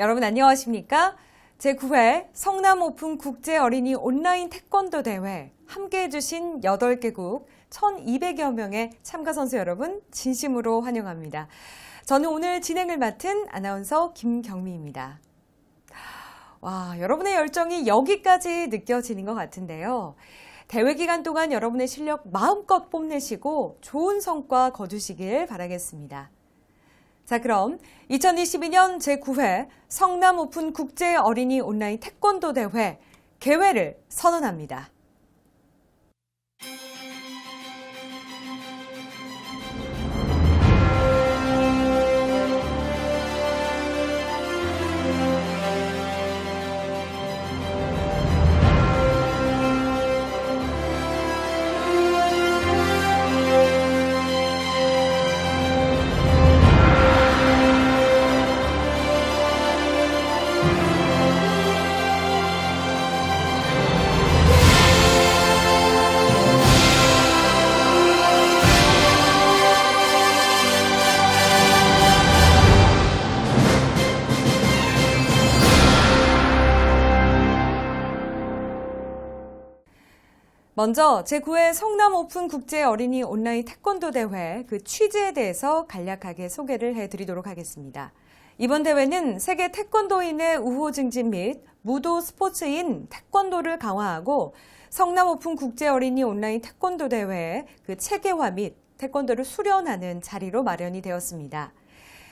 여러분 안녕하십니까? 제9회 성남 오픈 국제 어린이 온라인 태권도 대회 함께 해주신 8개국 1200여 명의 참가 선수 여러분 진심으로 환영합니다. 저는 오늘 진행을 맡은 아나운서 김경미입니다. 와, 여러분의 열정이 여기까지 느껴지는 것 같은데요. 대회 기간 동안 여러분의 실력 마음껏 뽐내시고 좋은 성과 거두시길 바라겠습니다. 자, 그럼 2022년 제9회 성남 오픈 국제 어린이 온라인 태권도 대회 개회를 선언합니다. 먼저 제9회 성남 오픈 국제 어린이 온라인 태권도 대회 그 취지에 대해서 간략하게 소개를 해드리도록 하겠습니다. 이번 대회는 세계 태권도인의 우호 증진 및 무도 스포츠인 태권도를 강화하고 성남 오픈 국제 어린이 온라인 태권도 대회의 그 체계화 및 태권도를 수련하는 자리로 마련이 되었습니다.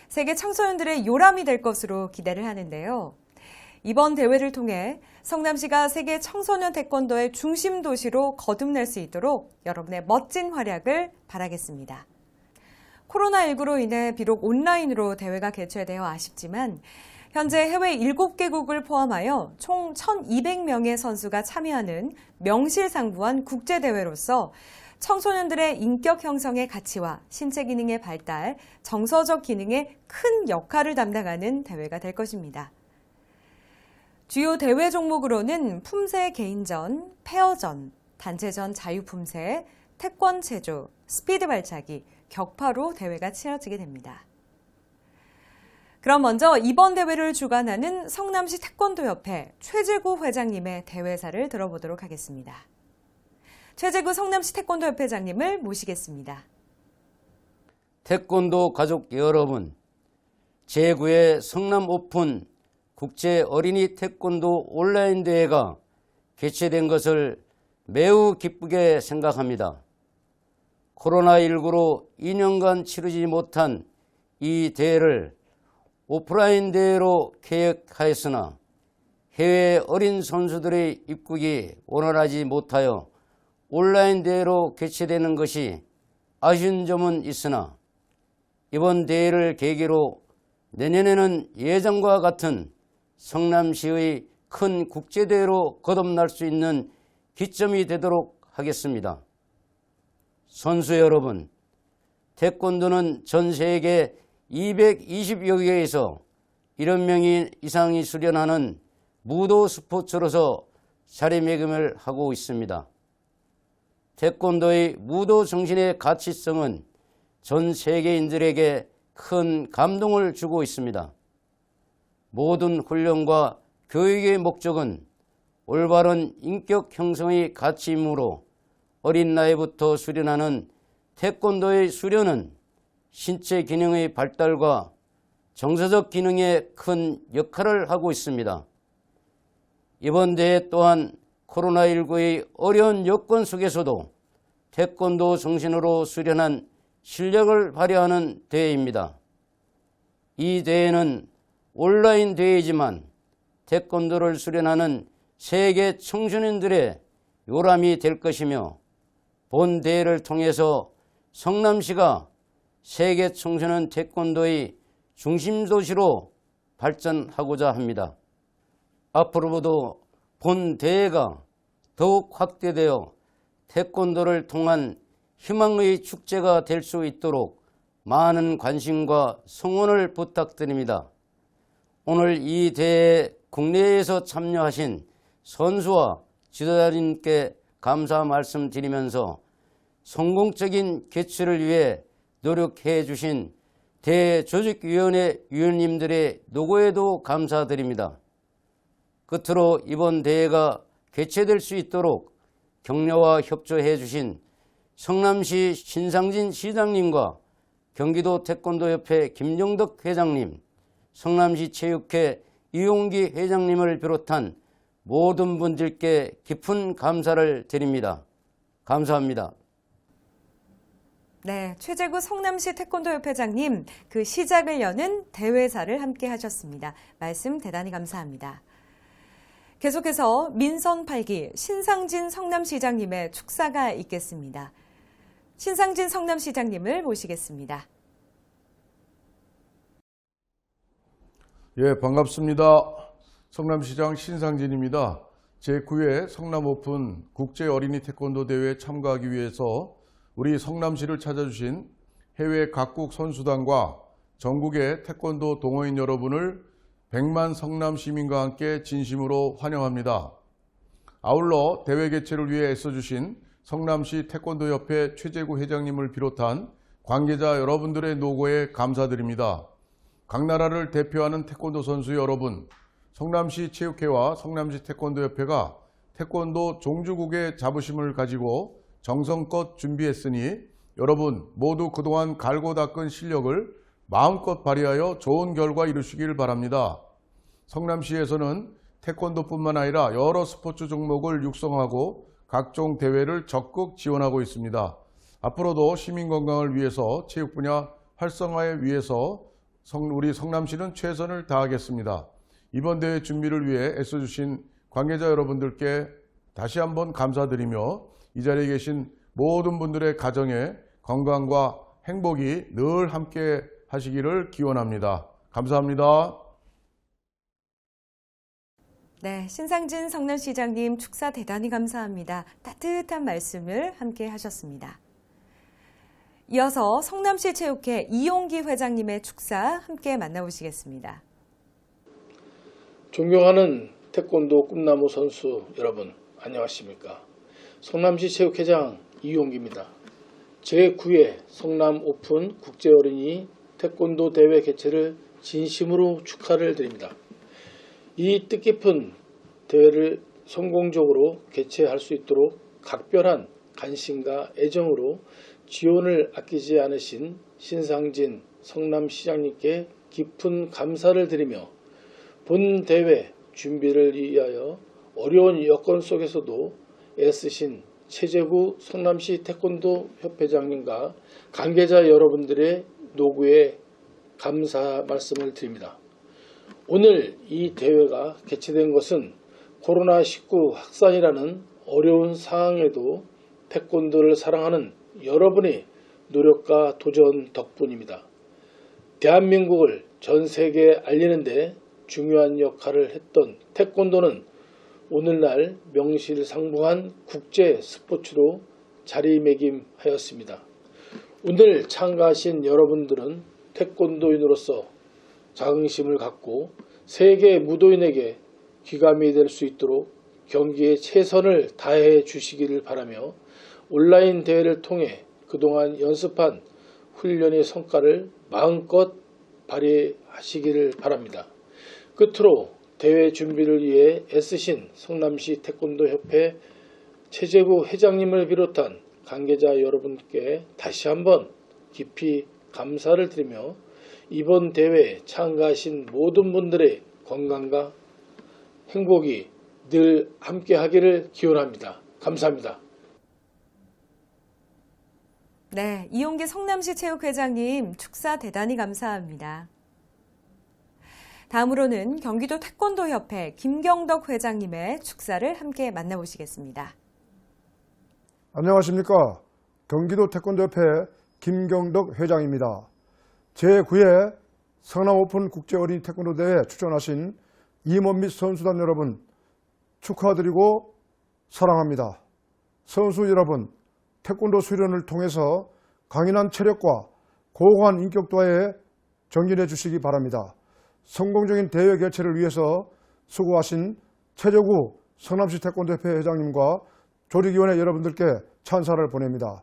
세계 청소년들의 요람이 될 것으로 기대를 하는데요. 이번 대회를 통해 성남시가 세계 청소년 태권도의 중심 도시로 거듭날 수 있도록 여러분의 멋진 활약을 바라겠습니다. 코로나19로 인해 비록 온라인으로 대회가 개최되어 아쉽지만 현재 해외 7개국을 포함하여 총 1,200명의 선수가 참여하는 명실상부한 국제대회로서 청소년들의 인격 형성의 가치와 신체 기능의 발달, 정서적 기능에 큰 역할을 담당하는 대회가 될 것입니다. 주요 대회 종목으로는 품새 개인전, 페어전, 단체전 자유품새, 태권 체조, 스피드 발차기, 격파로 대회가 치러지게 됩니다. 그럼 먼저 이번 대회를 주관하는 성남시 태권도협회 최재구 회장님의 대회사를 들어보도록 하겠습니다. 최재구 성남시 태권도협회장님을 모시겠습니다. 태권도 가족 여러분, 제9회 성남 오픈 국제 어린이 태권도 온라인 대회가 개최된 것을 매우 기쁘게 생각합니다. 코로나19로 2년간 치르지 못한 이 대회를 오프라인 대회로 계획하였으나 해외 어린 선수들의 입국이 원활하지 못하여 온라인 대회로 개최되는 것이 아쉬운 점은 있으나 이번 대회를 계기로 내년에는 예전과 같은 성남시의 큰 국제대회로 거듭날 수 있는 기점이 되도록 하겠습니다. 선수 여러분, 태권도는 전 세계 220여 개에서 1원 명이 이상이 수련하는 무도 스포츠로서 자리매김을 하고 있습니다. 태권도의 무도 정신의 가치성은 전 세계인들에게 큰 감동을 주고 있습니다. 모든 훈련과 교육의 목적은 올바른 인격 형성의 가치이므로 어린 나이부터 수련하는 태권도의 수련은 신체 기능의 발달과 정서적 기능에 큰 역할을 하고 있습니다. 이번 대회 또한 코로나19의 어려운 여건 속에서도 태권도 정신으로 수련한 실력을 발휘하는 대회입니다. 이 대회는 온라인 대회이지만 태권도를 수련하는 세계 청소년들의 요람이 될 것이며 본 대회를 통해서 성남시가 세계 청소년 태권도의 중심 도시로 발전하고자 합니다. 앞으로도 본 대회가 더욱 확대되어 태권도를 통한 희망의 축제가 될 수 있도록 많은 관심과 성원을 부탁드립니다. 오늘 이 대회 국내에서 참여하신 선수와 지도자님께 감사 말씀드리면서 성공적인 개최를 위해 노력해 주신 대조직위원회 위원님들의 노고에도 감사드립니다. 끝으로 이번 대회가 개최될 수 있도록 격려와 협조해 주신 성남시 신상진 시장님과 경기도 태권도협회 김정덕 회장님, 성남시 체육회 이용기 회장님을 비롯한 모든 분들께 깊은 감사를 드립니다. 감사합니다. 네, 최재구 성남시 태권도협회장님 그 시작을 여는 대회사를 함께 하셨습니다. 말씀 대단히 감사합니다. 계속해서 민선 8기 신상진 성남시장님의 축사가 있겠습니다. 신상진 성남시장님을 모시겠습니다. 예, 반갑습니다. 성남시장 신상진입니다. 제9회 성남 오픈 국제 어린이 태권도 대회에 참가하기 위해서 우리 성남시를 찾아주신 해외 각국 선수단과 전국의 태권도 동호인 여러분을 100만 성남 시민과 함께 진심으로 환영합니다. 아울러 대회 개최를 위해 애써주신 성남시 태권도협회 최재구 회장님을 비롯한 관계자 여러분들의 노고에 감사드립니다. 각 나라를 대표하는 태권도 선수 여러분, 성남시 체육회와 성남시 태권도협회가 태권도 종주국의 자부심을 가지고 정성껏 준비했으니 여러분 모두 그동안 갈고 닦은 실력을 마음껏 발휘하여 좋은 결과 이루시길 바랍니다. 성남시에서는 태권도뿐만 아니라 여러 스포츠 종목을 육성하고 각종 대회를 적극 지원하고 있습니다. 앞으로도 시민 건강을 위해서 체육 분야 활성화에 위해서 성- 우리 성남시는 최선을 다하겠습니다. 이번 대회 준비를 위해 애써주신 관계자 여러분들께 다시 한번 감사드리며 이 자리에 계신 모든 분들의 가정에 건강과 행복이 늘 함께 하시기를 기원합니다. 감사합니다. 네, 신상진 성남시장님 축사 대단히 감사합니다. 따뜻한 말씀을 함께 하셨습니다. 이어서 성남시 체육회 이용기 회장님의 축사 함께 만나보시겠습니다. 존경하는 태권도 꿈나무 선수 여러분 안녕하십니까? 성남시 체육회장 이용기입니다. 제9회 성남 오픈 국제어린이 태권도 대회 개최를 진심으로 축하를 드립니다. 이 뜻깊은 대회를 성공적으로 개최할 수 있도록 각별한 관심과 애정으로 지원을 아끼지 않으신 신상진 성남시장님께 깊은 감사를 드리며 본 대회 준비를 위하여 어려운 여건 속에서도 애쓰신 최재구 성남시 태권도 협회장님과 관계자 여러분들의 노고에 감사 말씀을 드립니다. 오늘 이 대회가 개최된 것은 코로나19 확산이라는 어려운 상황에도 태권도를 사랑하는 여러분의 노력과 도전 덕분입니다. 대한민국을 전 세계에 알리는데 중요한 역할을 했던 태권도는 오늘날 명실상부한 국제 스포츠로 자리매김하였습니다. 오늘 참가하신 여러분들은 태권도인으로서 자긍심을 갖고 세계 무도인에게 귀감이 될 수 있도록 경기에 최선을 다해 주시기를 바라며 온라인 대회를 통해 그동안 연습한 훈련의 성과를 마음껏 발휘하시기를 바랍니다. 끝으로 대회 준비를 위해 애쓰신 성남시 태권도협회 최재구 회장님을 비롯한 관계자 여러분께 다시 한번 깊이 감사를 드리며 이번 대회에 참가하신 모든 분들의 건강과 행복이 늘 함께 하기를 기원합니다. 감사합니다. 네, 이용기 성남시 체육회장님 축사 대단히 감사합니다. 다음으로는 경기도 태권도협회 김경덕 회장님의 축사를 함께 만나보시겠습니다. 안녕하십니까. 경기도 태권도협회 김경덕 회장입니다. 제9회 성남 오픈 국제 어린이 태권도 대회에 출전하신 임원 및 선수단 여러분 축하드리고 사랑합니다. 선수 여러분, 태권도 수련을 통해서 강인한 체력과 고고한 인격도에 정진해 주시기 바랍니다. 성공적인 대회 개최를 위해서 수고하신 최저구 성남시 태권도협회 회장님과 조직위원회 여러분들께 찬사를 보냅니다.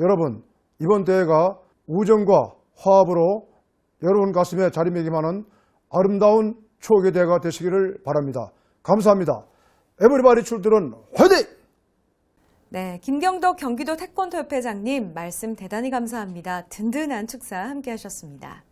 여러분, 이번 대회가 우정과 화합으로 여러분 가슴에 자리매김하는 아름다운 추억의 대가 되시기를 바랍니다. 감사합니다. 에브리바디 출들은 화이팅! 네, 김경덕 경기도 태권도협회장님 말씀 대단히 감사합니다. 든든한 축사 함께 하셨습니다.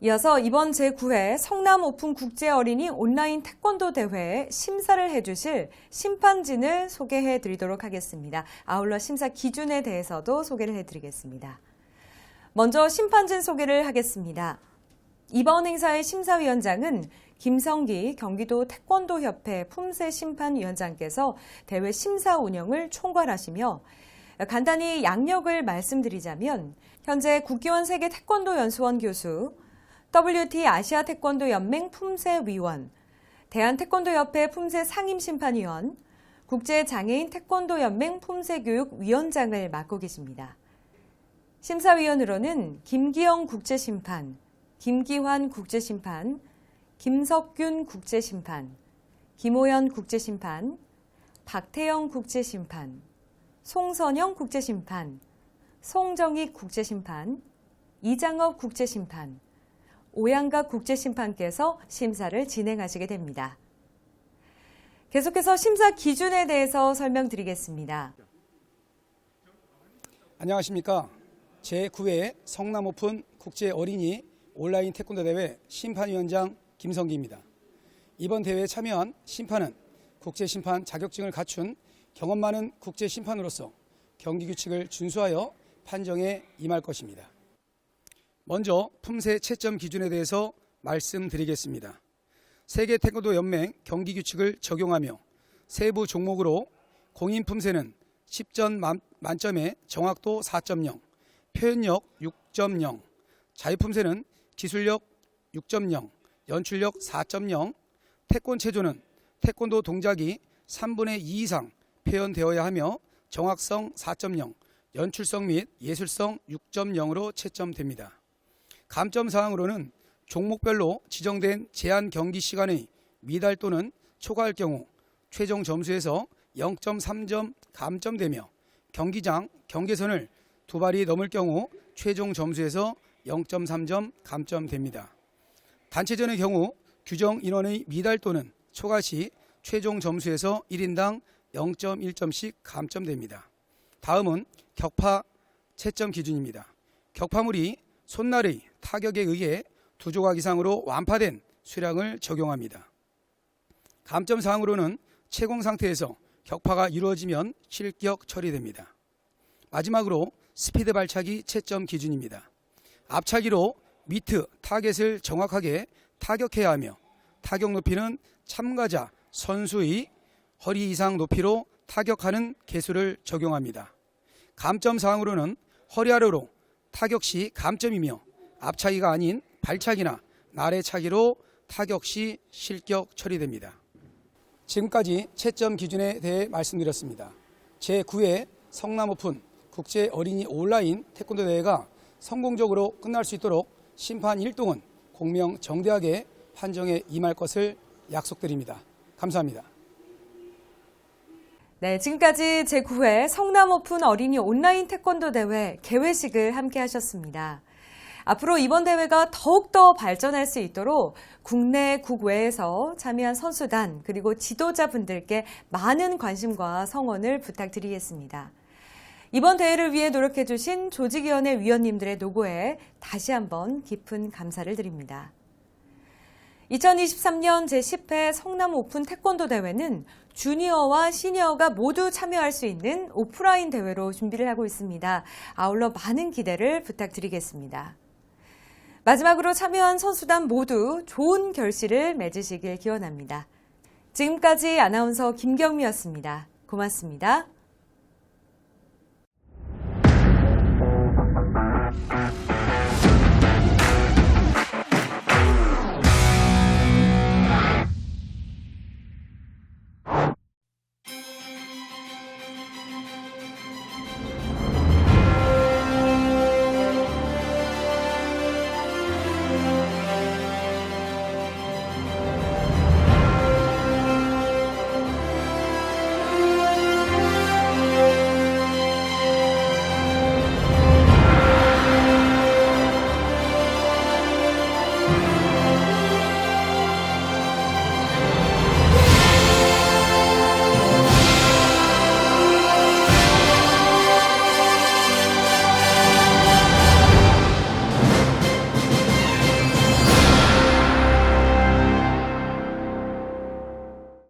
이어서 이번 제9회 성남 오픈 국제 어린이 온라인 태권도 대회에 심사를 해주실 심판진을 소개해 드리도록 하겠습니다. 아울러 심사 기준에 대해서도 소개를 해 드리겠습니다. 먼저 심판진 소개를 하겠습니다. 이번 행사의 심사위원장은 김성기 경기도 태권도협회 품새 심판위원장께서 대회 심사 운영을 총괄하시며 간단히 양력을 말씀드리자면 현재 국기원 세계 태권도 연수원 교수, WT 아시아 태권도 연맹 품새 위원, 대한 태권도 협회 품새 상임 심판위원, 국제 장애인 태권도 연맹 품새 교육 위원장을 맡고 계십니다. 심사위원으로는 김기영 국제 심판, 김기환 국제심판, 김석균 국제심판, 김호연 국제심판, 박태영 국제심판, 송선영 국제심판, 송정익 국제심판, 이장업 국제심판, 오양각 국제심판께서 심사를 진행하시게 됩니다. 계속해서 심사 기준에 대해서 설명드리겠습니다. 안녕하십니까. 제9회 성남 오픈 국제 어린이 온라인 태권도 대회 심판위원장 김성기입니다. 이번 대회에 참여한 심판은 국제 심판 자격증을 갖춘 경험 많은 국제 심판으로서 경기 규칙을 준수하여 판정에 임할 것입니다. 먼저 품새 채점 기준에 대해서 말씀드리겠습니다. 세계 태권도 연맹 경기 규칙을 적용하며 세부 종목으로 공인 품새는 10점 만, 만점에 정확도 4.0, 표현력 6.0, 자유품새는 기술력 6.0, 연출력 4.0, 태권 체조는 태권도 동작이 3분의 2 이상 표현되어야 하며 정확성 4.0, 연출성 및 예술성 6.0으로 채점됩니다. 감점 사항으로는 종목별로 지정된 제한 경기 시간의 미달 또는 초과할 경우 최종 점수에서 0.3점 감점되며 경기장 경계선을 두 발이 넘을 경우 최종 점수에서 0.3점 감점됩니다. 단체전의 경우 규정 인원의 미달 또는 초과 시 최종 점수에서 1인당 0.1점씩 감점됩니다. 다음은 격파 채점 기준입니다. 격파물이 손날의 타격에 의해 두 조각 이상으로 완파된 수량을 적용합니다. 감점 사항으로는 채공 상태에서 격파가 이루어지면 실격 처리됩니다. 마지막으로 스피드 발차기 채점 기준입니다. 앞차기로 미트 타겟을 정확하게 타격해야 하며 타격 높이는 참가자 선수의 허리 이상 높이로 타격하는 개수를 적용합니다. 감점 사항으로는 허리 아래로 타격 시 감점이며 앞차기가 아닌 발차기나 나래차기로 타격 시 실격 처리됩니다. 지금까지 채점 기준에 대해 말씀드렸습니다. 제9회 성남 오픈 국제 어린이 온라인 태권도 대회가 성공적으로 끝날 수 있도록 심판 1동은 공명 정대하게 판정에 임할 것을 약속드립니다. 감사합니다. 네, 지금까지 제9회 성남 오픈 어린이 온라인 태권도 대회 개회식을 함께 하셨습니다. 앞으로 이번 대회가 더욱더 발전할 수 있도록 국내, 국외에서 참여한 선수단 그리고 지도자분들께 많은 관심과 성원을 부탁드리겠습니다. 이번 대회를 위해 노력해주신 조직위원회 위원님들의 노고에 다시 한번 깊은 감사를 드립니다. 2023년 제10회 성남 오픈 태권도 대회는 주니어와 시니어가 모두 참여할 수 있는 오프라인 대회로 준비를 하고 있습니다. 아울러 많은 기대를 부탁드리겠습니다. 마지막으로 참여한 선수단 모두 좋은 결실을 맺으시길 기원합니다. 지금까지 아나운서 김경미였습니다. 고맙습니다.